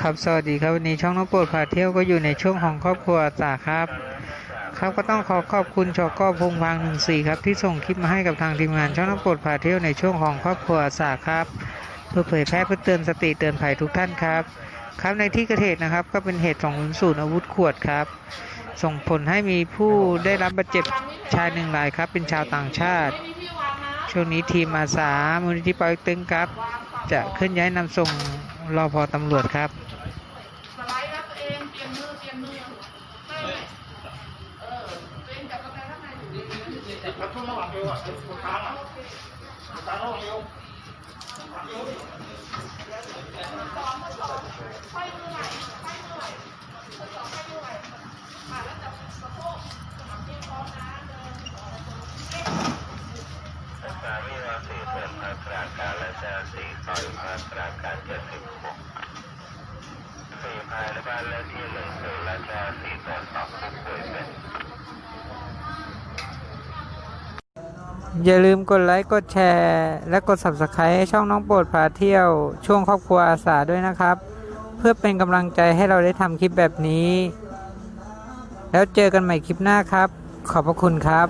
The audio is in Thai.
ครับสวัสดีครับวันนี้ช่องน้องโปรดพาเที่ยวก็อยู่ในช่วงของครอบครัวจ่าครับ ครับก็ต้องขอขอบคุณชอก้อพงพางหนึ่งสี่ครับที่ส่งคลิปมาให้กับทางทีมงานช่องน้องโปรดพาเที่ยวในช่วงของครอบครัวจ่าครับ เพื่อเผยแพร่เพื่อเตือนสติเตือนภัยทุกท่านครับ ครับในที่เกิดเหตุนะครับ ก็เป็นเหตุของศูนย์อาวุธขวดครับ ส่งผลให้มีผู้ได้รับบาดเจ็บชายหนึ่งรายครับ เป็นชาวต่างชาติ ช่วงนี้ทีมอาสามูลนิธิปอยตึงครับ จะเคลื่อนย้ายนำส่งรอพอตำรวจครับ ลี่ยนมือเปลี่ยนมือใช่เออตัวเองจับกระแตข้างในอยู่ดีครับช่วงระหว่างเอวอะเป็นค้างอะค้างระหว่างเอวไฟมือไหลไฟมือไหลทดสอบไฟมือไหลค่ะแล้วจับสะโพกสมัครที่พร้อมนะเดินสองสามีราศีเปิดมาตราการและเจ้าสีต่อยมาตราการเจ็ดสิบหกสี่ภายในบ้านเลขที่หนึ่งคือและเจ้าสีตรวจสอบผู้ป่วยเป็น อย่าลืมกดไลค์กดแชร์ และกด subscribe ให้ช่องน้องโปรดพาเที่ยว ช่วงครอบครัวอาสาด้วยนะครับ เพื่อเป็นกำลังใจให้เราได้ทำคลิปแบบนี้ แล้วเจอกันใหม่คลิปหน้าครับ ขอบพระคุณครับ